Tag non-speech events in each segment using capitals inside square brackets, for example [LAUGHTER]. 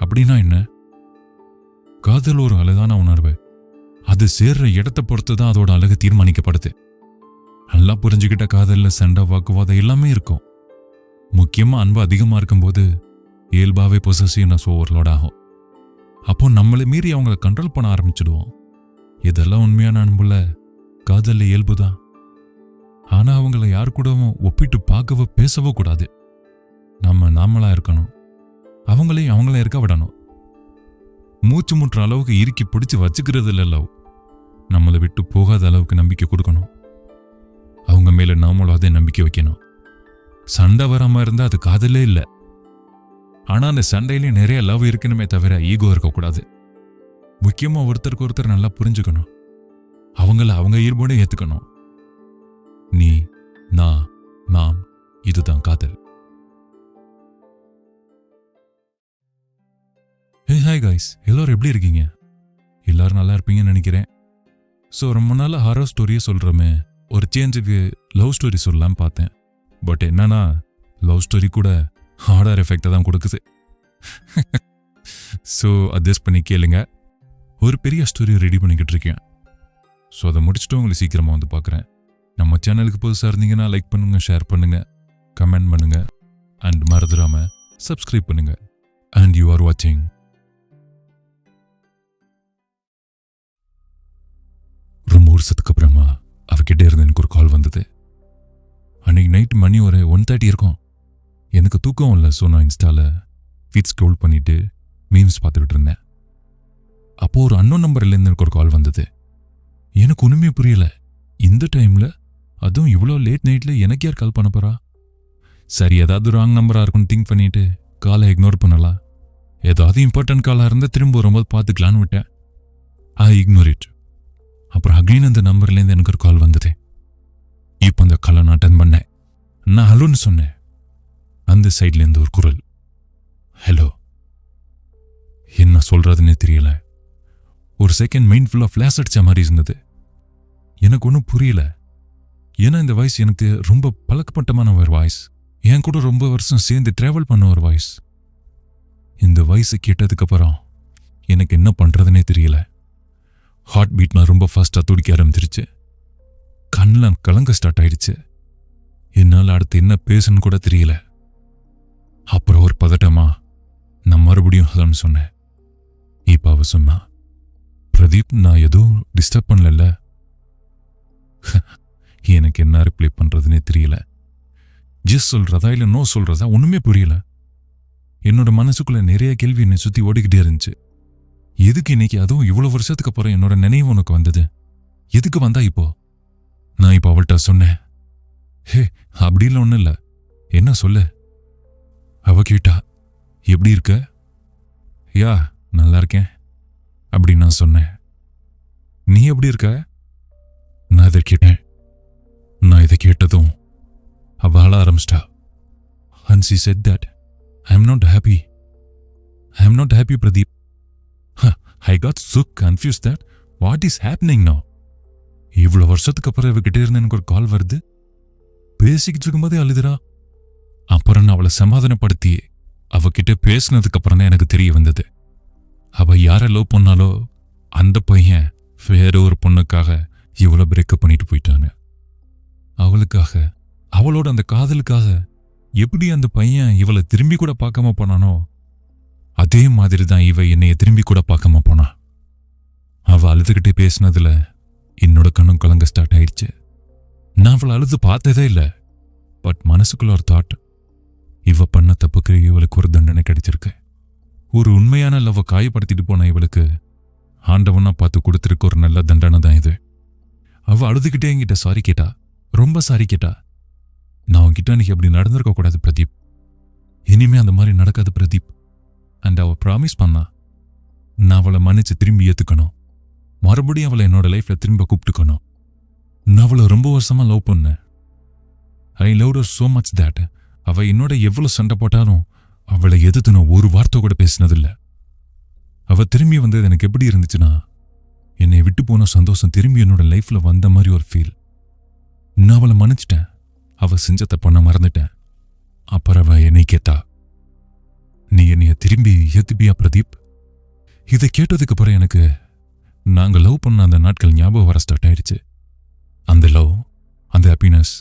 அப்படின்னா என்ன? காதல் ஒரு அழகான உணர்வு. அது சேர்ற இடத்தை பொறுத்து தான் அதோட அழகு தீர்மானிக்கப்படுது. நல்லா புரிஞ்சுக்கிட்ட காதலில் சண்டை வாக்குவாதம் எல்லாமே இருக்கும். முக்கியமாக அன்பு அதிகமாக இருக்கும்போது இயல்பாகவே பொசசிவ்னஸ் ஓவர்லோட் ஆகும். அப்போ நம்மளை மீறி அவங்கள கண்ட்ரோல் பண்ண ஆரம்பிச்சிடுவோம். இதெல்லாம் உண்மையான அன்புல காதலில் இயல்பு தான் ஆனால் அவங்கள யார் கூடவும் ஒப்பிட்டு பார்க்கவோ பேசவோ கூடாது. நம்ம நாமளாக இருக்கணும். அவங்களையும் அவங்களையும் இருக்க விடணும். மூச்சு முட்டுற அளவுக்கு இறுக்கி பிடிச்சி வச்சுக்கிறது இல்லை லவ். நம்மளை விட்டு போகாத அளவுக்கு நம்பிக்கை கொடுக்கணும். அவங்க மேல நாமளும் அதே நம்பிக்கை வைக்கணும். சண்டை வராம இருந்தா அது காதலே இல்லை. ஆனா அந்த சண்டையிலையும் நிறைய லவ் இருக்கணுமே தவிர ஈகோ இருக்கக்கூடாது. முக்கியமா ஒருத்தருக்கு ஒருத்தர் நல்லா புரிஞ்சுக்கணும். அவங்கள அவங்க ஈர்ப்போட ஏத்துக்கணும். நீ நான் நாம் இதுதான் காதல். ஹாய் காய்ஸ் எல்லாரும் எப்படி இருக்கீங்க? எல்லாரும் நல்லா இருப்பீங்கன்னு நினைக்கிறேன். ஸோ ரொம்ப நாள் ஹாரர் ஸ்டோரியே சொல்கிறோமே ஒரு சேஞ்சுக்கு லவ் ஸ்டோரி சொல்லலாம்னு பார்த்தேன். பட் என்னன்னா லவ் ஸ்டோரி கூட ஹார்டர் எஃபெக்டை தான் கொடுக்குது. [LAUGHS] ஸோ அட்ஜஸ்ட் பண்ணி கேளுங்க. ஒரு பெரிய ஸ்டோரி ரெடி பண்ணிக்கிட்டு இருக்கேன். ஸோ அதை முடிச்சுட்டு உங்களை சீக்கிரமாக வந்து பார்க்குறேன். நம்ம சேனலுக்கு புதுசாக இருந்தீங்கன்னா லைக் பண்ணுங்க ஷேர் பண்ணுங்க கமெண்ட் பண்ணுங்க. அண்ட் மறந்துடாமல் சப்ஸ்கிரைப் பண்ணுங்க. அண்ட் யூ ஆர் வாட்சிங் ரொம்ப வருஷத்துக்கு அப்புறமா அவகிட்ட இருந்து எனக்கு ஒரு கால் வந்தது. அன்னைக்கு நைட் மணி ஒரு ஒன் தேர்ட்டி இருக்கும். எனக்கு தூக்கம் இல்லை ஸோ நான் இன்ஸ்டால ஃபீட் ஸ்க்ரோல் பண்ணிட்டு மீம்ஸ் பார்த்துக்கிட்டு இருந்தேன். அப்போ ஒரு அன்னோன் நம்பர்லேருந்து எனக்கு ஒரு கால் வந்தது. எனக்கு ஒன்றுமே புரியல. இந்த டைம்ல அதுவும் இவ்வளோ லேட் நைட்ல எனக்கு யார் கால் பண்ண போறா? சரி ஏதாவது ராங் நம்பரா இருக்கும்னு திங்க் பண்ணிட்டு காலை இக்னோர் பண்ணலாம். ஏதாவது இம்பார்ட்டன்ட் காலாக இருந்தால் திரும்ப வரும்போது பார்த்துக்கலான்னு விட்டேன். ஐ இக்னோர் இட் அப்புறம் அகைன் அந்த நம்பர்லேருந்து எனக்கு ஒரு கால் வந்தது. இப்போ அந்த காலை நான் அட்டன் பண்ணேன். நான் ஹலோன்னு சொன்னேன். அந்த சைட்லேருந்து ஒரு குரல். ஹலோ என்ன சொல்றதுன்னே தெரியல. ஒரு செகண்ட் மைண்ட் ஃபுல்லாக ஃப்ளாஷ் அடிச்ச மாதிரி இருந்தது. எனக்கு ஒன்றும் புரியல. ஏன்னா இந்த வாய்ஸ் எனக்கு ரொம்ப பழக்கப்பட்டமான ஒரு வாய்ஸ் என் கூட ரொம்ப வருஷம் சேர்ந்து ட்ராவல் பண்ண ஒரு வாய்ஸ் இந்த வாய்ஸை கேட்டதுக்கப்புறம் எனக்கு என்ன பண்ணுறதுனே தெரியல. ஹார்ட் பீட் நான் ரொம்ப ஃபாஸ்ட்டாக துடிக்க ஆரம்பிச்சிருச்சு. கண்ணில் கலங்க ஸ்டார்ட் ஆயிடுச்சு. என்னால் அடுத்து என்ன பேசுன்னு கூட தெரியல. அப்புறம் ஒரு பதட்டமா நான் மறுபடியும் ஹலோன்னு சொன்னேன். இப்போ அவ சொன்னா பிரதீப் நான் எதுவும் டிஸ்டர்ப் பண்ணல [LAUGHS] எனக்கு என்ன ரிப்ளை பண்றதுனே தெரியல. ஜிஸ் சொல்றதா இல்ல நோ சொல்றதா ஒன்றுமே புரியல. என்னோட மனசுக்குள்ள நிறைய கேள்வி என்னை சுத்தி ஓடிக்கிட்டே இருந்துச்சு. எதுக்கு இன்னைக்கு? அதுவும் இவ்வளவு வருஷத்துக்கு அப்புறம் என்னோட நினைவு உனக்கு வந்தது. எதுக்கு வந்தா இப்போ? நான் இப்போ அவள்கிட்ட சொன்னேன். ஹே அப்படிலாம் ஒன்றும் இல்லை. என்ன சொல்லு? அவ கேட்டா எப்படி இருக்க? யா நல்லா இருக்கேன். அப்படி நான் சொன்னேன். நீ எப்படி இருக்க? நான் இதை கேட்டேன். நான் இதை கேட்டதும் அவ ஆள ஆரம்பிச்சிட்டா. ஹன்சி she said that I am not happy. I am not happy, I got such confuse that what is happening no இவ்வளோ வருஷத்துக்கு அப்புறம் இவகிட்ட இருந்து எனக்கு ஒரு கால் வருது. பேசிக்கிட்டு இருக்கும்போதே அழுதுரா அப்புறம் நான் அவளை சமாதானப்படுத்தி அவகிட்ட பேசினதுக்கப்புறம் தான் எனக்கு தெரிய வந்தது. அவ யாரை லவ் பண்ணாலோ அந்த பையன் வேற ஒரு பொண்ணுக்காக இவ்வளோ பிரேக்கப் பண்ணிட்டு போயிட்டாங்க அவளுக்காக அவளோட அந்த காதலுக்காக எப்படி அந்த பையன் இவளை திரும்பி கூட பார்க்காம போனானோ அதே மாதிரி தான் இவ என்னைய திரும்பி கூட பார்க்காம போனா. அவ அழுதுகிட்டே பேசினதுல என்னோட கண்ணும் கலங்க ஸ்டார்ட் ஆயிடுச்சு. நான் அவளை அழுது பார்த்ததே இல்லை. பட் மனசுக்குள்ள ஒரு தாட் இவ பண்ண தப்புக்கு இவளுக்கு ஒரு தண்டனை கிடைச்சிருக்கு. ஒரு உண்மையான லவ்வை காயப்படுத்திட்டு போன இவளுக்கு ஆண்டவனா பார்த்து கொடுத்துருக்க ஒரு நல்ல தண்டனை தான் இது. அவ அழுதுகிட்டே என்கிட்ட சாரி கேட்டா. ரொம்ப சாரி கேட்டா. நான் உன்கிட்ட அன்னைக்கு அப்படி நடந்திருக்க கூடாது பிரதீப். இனிமே அந்த மாதிரி நடக்காது பிரதீப். அண்ட் அவ ப்ராமிஸ் பண்ணா நான் அவளை மன்னிச்சு திரும்பி ஏத்துக்கணும். மறுபடியும் அவளை என்னோட லைஃப்ல திரும்ப கூப்பிட்டுக்கணும். நான் அவளை ரொம்ப வருஷமா லவ் பண்ணேன். I love her so much that அவ என்னோட எவ்வளோ சண்டை போட்டாலும் அவளை எதிர்த்து நான் ஒரு வார்த்தை கூட பேசினதில்லை. அவ திரும்பி வந்தது எனக்கு எப்படி இருந்துச்சுன்னா என்னை விட்டு போன சந்தோஷம் திரும்பி என்னோட லைஃப்ல வந்த மாதிரி ஒரு ஃபீல் நான் அவளை மன்னிச்சிட்டேன். அவ செஞ்ச பண்ண நான் மறந்துட்டேன். அப்புறம் அவ என்னை கேட்டா நீ என்னைய திரும்பி ஏத்துப்பியா பிரதீப்? இதை கேட்டதுக்கு அப்புறம் எனக்கு நாங்க லவ் பண்ண அந்த நாட்கள் ஞாபகம் வர ஸ்டார்ட் ஆயிடுச்சு. அந்த லவ் அந்த ஹாப்பினஸ்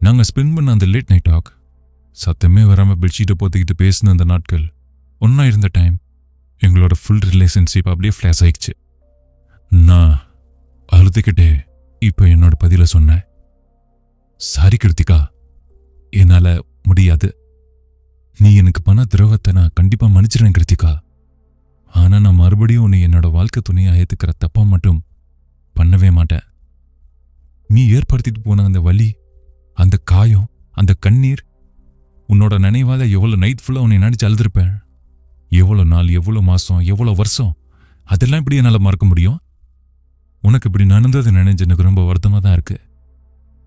நாங்க ஸ்பெண்ட் பண்ண அந்த லேட் நைட் டாக் சத்தமே வராம பெட்ஷீட்டை போத்திக்கிட்டு பேசின அந்த நாட்கள் ஒன்னா இருந்த டைம் எங்களோட ஃபுல் ரிலேஷன்ஷிப் அப்படியே ஃப்ளாஷ் ஆயிடுச்சு. நான் அழுதுகிட்டே இப்போ என்னோட பதில சொன்னேன். சாரி கிருத்திகா என்னால முடியாது. நீ எனக்கு பண்ண திரவத்தை நான் கண்டிப்பா மன்னிச்சிடுறேன் கிருத்திகா. ஆனா நான் மறுபடியும் உன்னை என்னோட வாழ்க்கை துணையா ஏத்துக்கிற தப்பா மட்டும் பண்ணவே மாட்டேன். நீ ஏற்படுத்திட்டு போன அந்த வலி அந்த காயம் அந்த கண்ணீர் உன்னோட நினைவால எவ்வளவு நைட் ஃபுல்லா உன்னை நினைச்சு அழுதுருப்பேன். எவ்வளோ நாள் எவ்வளோ மாசம் எவ்வளோ வருஷம் அதெல்லாம் இப்படி என்னால மறக்க முடியும்? உனக்கு இப்படி நடந்தது நினைஞ்சு எனக்கு ரொம்ப வருத்தமா தான் இருக்கு.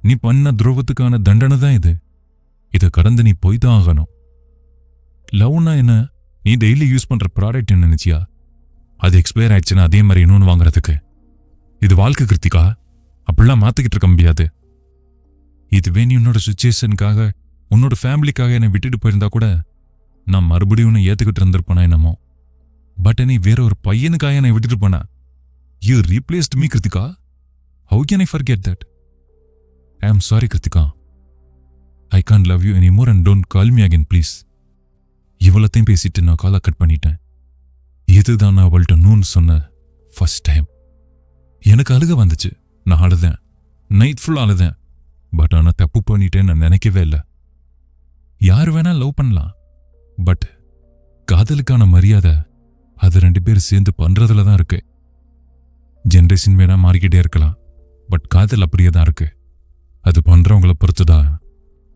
நீ பண்ண துரோகத்துக்கான தண்டனை தான் இது. இதை கடந்து நீ போய் தான் ஆகணும். லவ்னா என்ன? நீ டெய்லி யூஸ் பண்ற ப்ராடக்ட் நினைச்சியா அது எக்ஸ்பயர் ஆயிடுச்சுன்னா அதே மாதிரி இன்னொன்று வாங்குறதுக்கு. இது வாழ்க்கை கிருத்திகா? அப்படிலாம் மாற்றிக்கிட்டு இருக்க முடியாது. இதுவே நீ உன்னோட சுச்சுவேஷனுக்காக உன்னோட ஃபேமிலிக்காக என்னை விட்டுட்டு போயிருந்தா கூட நான் மறுபடியும் உன்னை ஏத்துக்கிட்டு இருந்திருப்பேனா என்னமோ. பட் நீ வேற ஒரு பையனுக்காக என்னை விட்டுட்டு போனா you replaced me Krithika? How can I forget that I am sorry Krithika. I can't love you any more and don't call me again please இவ்வளத்தையும் பேசிட்டு நான் காலை கட் பண்ணிட்டேன். இதுதான் நான் அவள்கிட்ட நூன்னு சொன்ன ஃபஸ்ட் டைம் எனக்கு அழுக வந்துச்சு. நான் அழுதேன். நைட் ஃபுல் அழுதேன். பட் ஆனால் தப்பு பண்ணிட்டேன்னு நான் நினைக்கவே இல்லை. யார் வேணா லவ் பண்ணலாம். பட் காதலுக்கான மரியாதை அது ரெண்டு பேரும் சேர்ந்து பண்றதுல தான் இருக்கு. ஜென்ரேஷன் வேணா மாறிக்கிட்டே இருக்கலாம். பட் காதல் அப்படியே தான் இருக்கு. அது பண்றவங்கள பொறுத்துதான்.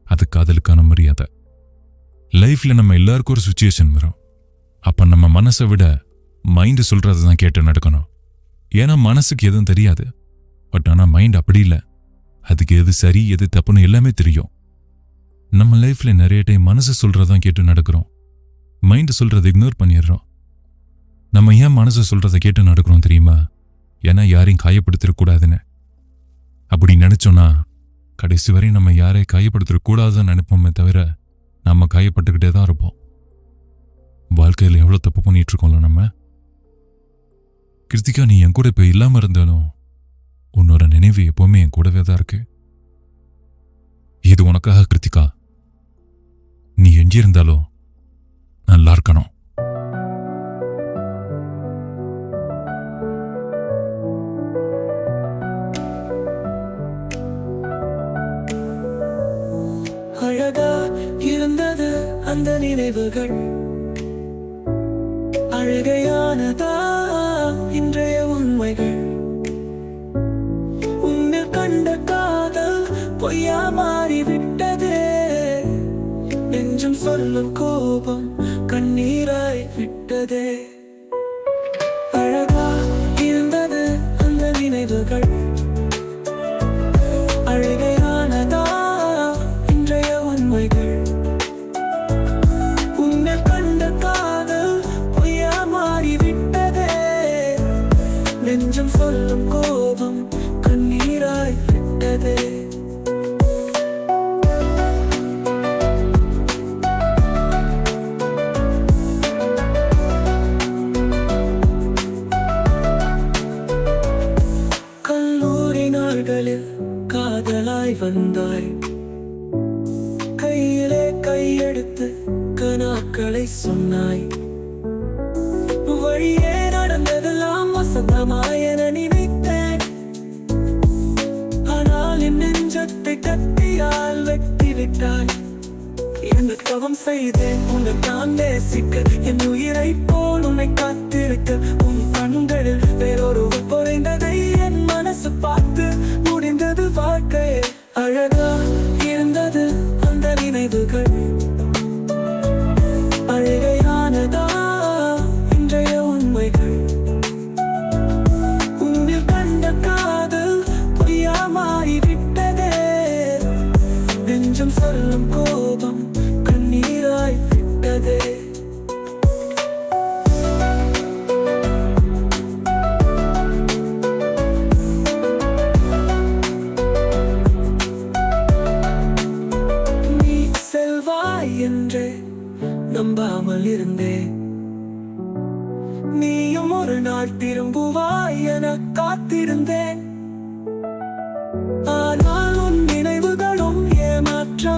அது காதலுக்கான மரியாதை. லைஃப்ல நம்ம எல்லாருக்கும் ஒரு சுச்சுவேஷன் வரும். அப்ப நம்ம மனசை விட மைண்டு சொல்கிறது தான் கேட்டு நடக்கணும். ஏன்னா மனசுக்கு எதுவும் தெரியாது. பட் ஆனா மைண்ட் அப்படி இல்லை. அதுக்கு எது சரி எது தப்புன்னு எல்லாமே தெரியும். நம்ம லைஃப்ல நிறைய டைம் மனசு சொல்றதான் கேட்டு நடக்கிறோம். மைண்டு சொல்றதை இக்னோர் பண்ணிடுறோம். நம்ம ஏன் மனசு சொல்கிறத கேட்டு நடக்கிறோம் தெரியுமா? ஏன்னா யாரையும் காயப்படுத்திடக்கூடாதுன்னு அப்படி நினச்சோன்னா கடைசி வரை நம்ம யாரையும் காயப்படுத்திடக்கூடாதுன்னு நினைப்போமே தவிர நம்ம காயப்பட்டுக்கிட்டே தான் இருப்போம். வாழ்க்கையில் எவ்வளோ தப்பு பண்ணிட்டு இருக்கோம்ல நம்ம? கிருத்திகா நீ என் கூட இப்போ இல்லாமல் இருந்தாலும் உன்னோட நினைவு எப்போவுமே என் கூடவே தான் இருக்கு. இது உனக்காக கிருத்திகா. நீ எஞ்சியிருந்தாலும் நல்லா இருக்கணும். அந்த நினைவுகள். அழகையானதா இன்றைய உண்மைகள். உன்னில் கண்ட காதல் பொய்யா மாறிவிட்டதே. நெஞ்சம் சொல்லும் கோபம் கண்ணீராய் விட்டதே. நெஞ்சம் சொல்லும் கோபம் கண்ணீராய் விட்டதே. கல்லூரி நாள்களில் காதலாய் வந்தாய். கையிலே கையெடுத்து கனாக்களை சொன்னாய். விட்டாய். என்ன தவம் செய்தேன். உன்னை நான் நேசிக்க என் உயிரை போல் உன்னை காத்திருக்க. கொஞ்சம் சொல்லும் கோபம் கண்ணீராய் விட்டதே. நீ செல்வாய் என்றே நம்பாமல் இருந்தேன் நீயும் ஒரு நாள் திரும்புவாய் என காத்திருந்தேன்.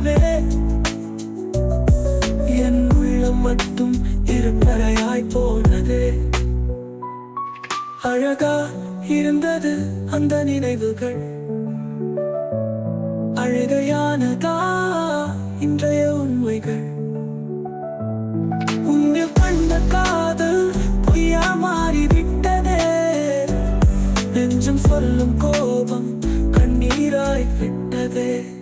ஏமாற்றவே என் உள்ளம் மட்டும் இருப்பறையாய் போனது. அழகா இருந்தது அந்த நினைவுகள். அழகையானதா இன்றைய உண்மைகள். உன்னில் கண்ட காதல் பொய்யா மாறிவிட்டதே. நெஞ்சம் சொல்லும் கோபம் கண்ணீராய் விட்டதே.